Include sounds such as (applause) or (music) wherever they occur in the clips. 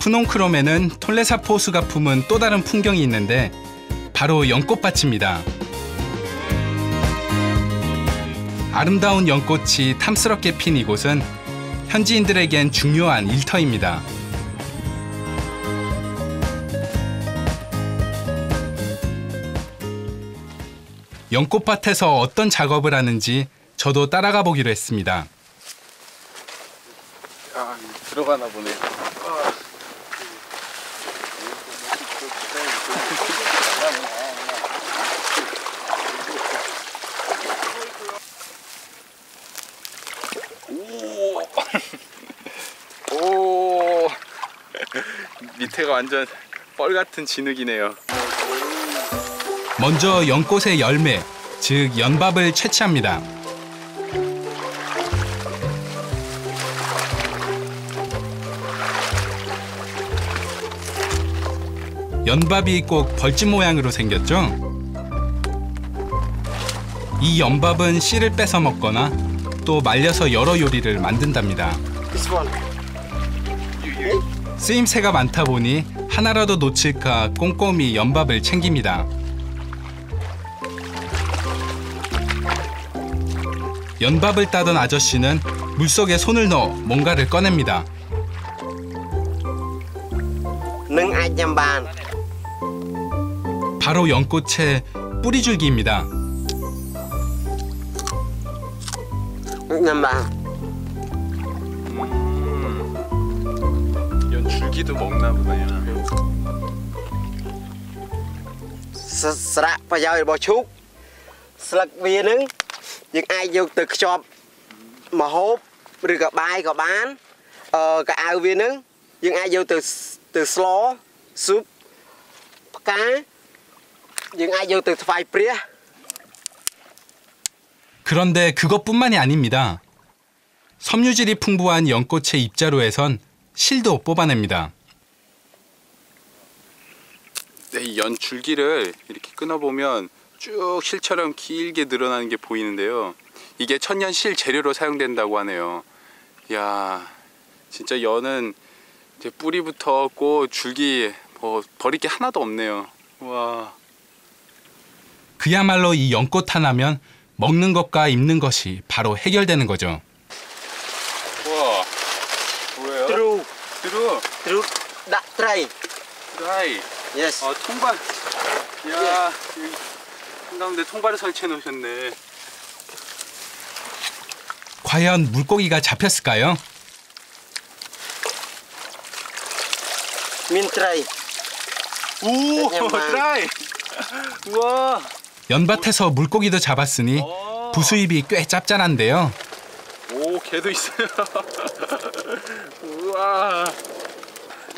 푸농크롬에는 톨레사포 호수가 품은 또 다른 풍경이 있는데 바로 연꽃밭입니다. 아름다운 연꽃이 탐스럽게 핀 이곳은 현지인들에겐 중요한 일터입니다. 연꽃밭에서 어떤 작업을 하는지 저도 따라가 보기로 했습니다. 아, 들어가나 보네. 오, 오, 밑에가 완전 뻘 같은 진흙이네요. 먼저 연꽃의 열매, 즉 연밥을 채취합니다. 연밥이 꼭 벌집 모양으로 생겼죠? 이 연밥은 씨를 빼서 먹거나 또 말려서 여러 요리를 만든답니다. 쓰임새가 많다 보니 하나라도 놓칠까 꼼꼼히 연밥을 챙깁니다. 연밥을 따던 아저씨는 물속에 손을 넣어 뭔가를 꺼냅니다. Bàn. 바로 연꽃의 뿌리줄기입니다. Bàn. 줄기도 먹나 보네요. 스라 바야이 버축 슬럭 위는 những ai dùng từ chọp mà hộp rồi cả bài cả bán ờ cả ao viên nữa những ai dùng từ từ sló súp cá những ai dùng từ phải pria 그런데 그것뿐만이 아닙니다. 섬유질이 풍부한 연꽃의 입자로에선 실도 뽑아냅니다. 네, 이연 줄기를 이렇게 끊어보면 쭉 실처럼 길게 늘어나는 게 보이는데요. 이게 천년 실 재료로 사용된다고 하네요. 이야, 진짜 연은 이제 뿌리부터 꽃, 줄기 뭐 버릴 게 하나도 없네요. 와, 그야말로 이 연꽃 하나면 먹는 것과 입는 것이 바로 해결되는 거죠. 와, 뭐예요? ទ្រូ through that 어 통발. 이야, 한가운데 통발을 설치해 놓으셨네. 과연 물고기가 잡혔을까요? 민 트라이. 오, 트라이. 우와. 연밭에서 물고기도 잡았으니 어. 부수입이 꽤 짭짤한데요. 오, 개도 있어요. (laughs) 우와.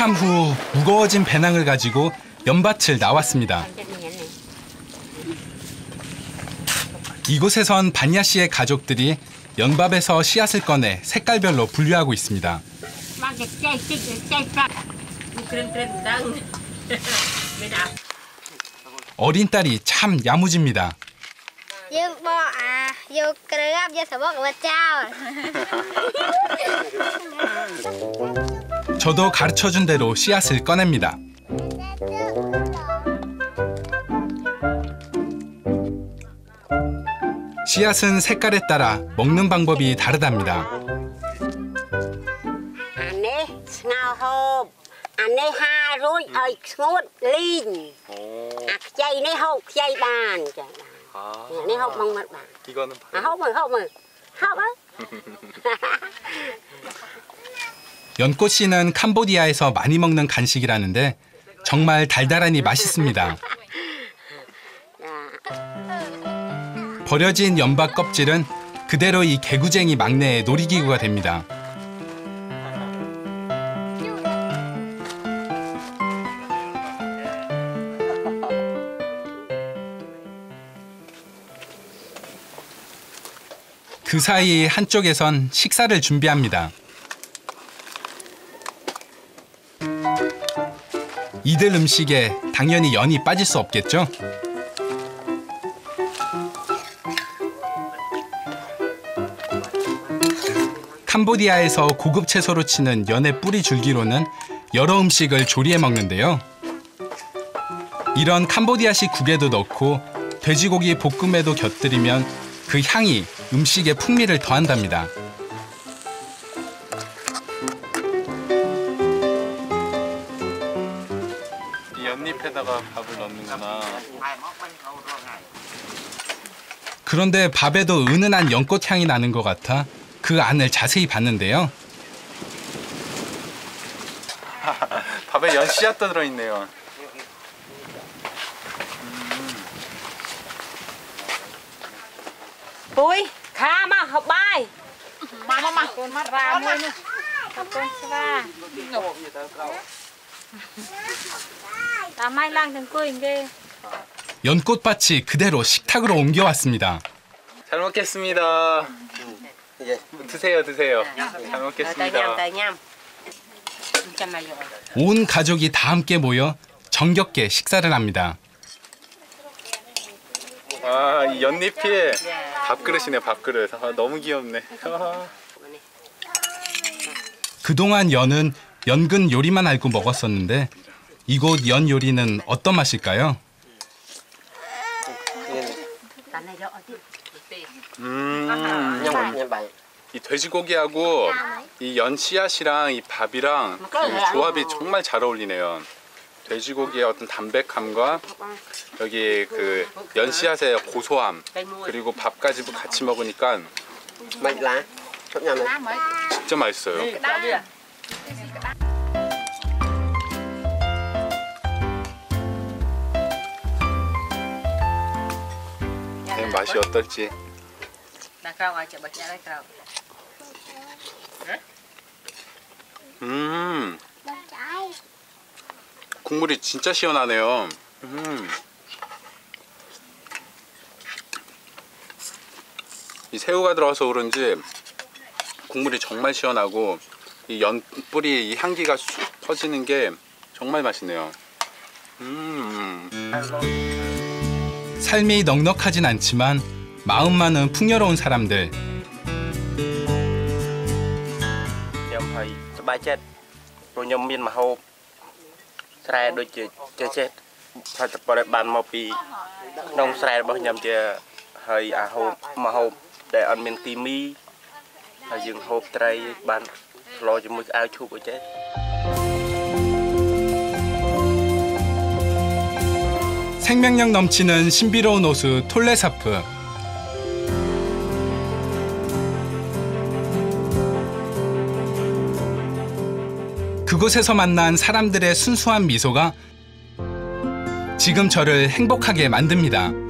한참 후 무거워진 배낭을 가지고 연밭을 나왔습니다. 이곳에선 반야 씨의 가족들이 연밥에서 씨앗을 꺼내 색깔별로 분류하고 있습니다. 어린 딸이 참 야무집니다. (laughs) 저도 가르쳐준 대로 씨앗을 꺼냅니다. 씨앗은 색깔에 따라 먹는 방법이 다르답니다. (laughs) 연꽃씨는 캄보디아에서 많이 먹는 간식이라는데 정말 달달하니 맛있습니다. 버려진 연밥 껍질은 그대로 이 개구쟁이 막내의 놀이기구가 됩니다. 그 사이 한쪽에선 식사를 준비합니다. 이들 음식에 당연히 연이 빠질 수 없겠죠? 캄보디아에서 고급 채소로 치는 연의 뿌리 줄기로는 여러 음식을 조리해 먹는데요. 이런 캄보디아식 국에도 넣고 돼지고기 볶음에도 곁들이면 그 향이 음식의 풍미를 더한답니다. 그런데 밥에도 은은한 연꽃 향이 나는 것 같아 그 안을 자세히 봤는데요. 밥에 연 씨앗도 들어있네요. Ui, khá mà học bài. Mà mà mà con mắt ra mua nè. Con ra. 나 많이 랑든 거인 게. 연꽃밭이 그대로 식탁으로 옮겨왔습니다. 잘 먹겠습니다. 이제 드세요, 드세요. 잘 tay nhầm, 먹겠습니다. rồi. 온 가족이 다 함께 모여 정겹게 식사를 합니다. 아, 이 연잎이 밥그릇이네, 밥그릇. 아, 너무 귀엽네. 아. 그동안 연은 연근 요리만 알고 먹었었는데 이곳 연 요리는 어떤 맛일까요? 음, 이 돼지고기하고 이 연 씨앗이랑 이 밥이랑 그 조합이 정말 잘 어울리네요. 돼지고기의 어떤 담백함과 여기 그 연 씨앗의 고소함. 그리고 밥까지 같이 먹으니까 này 진짜 맛있어요. 네, 맛이 어떨지. 음, 국물이 진짜 시원하네요. 음. 이 새우가 들어가서 그런지 국물이 정말 시원하고 이 연뿌리 이 향기가 쑥 퍼지는 게 정말 맛있네요. 음. 삶이 넉넉하진 않지만 마음만은 풍요로운 사람들 생명력 넘치는 신비로운 호수 톨레사프 그곳에서 만난 사람들의 순수한 미소가 지금 저를 행복하게 만듭니다.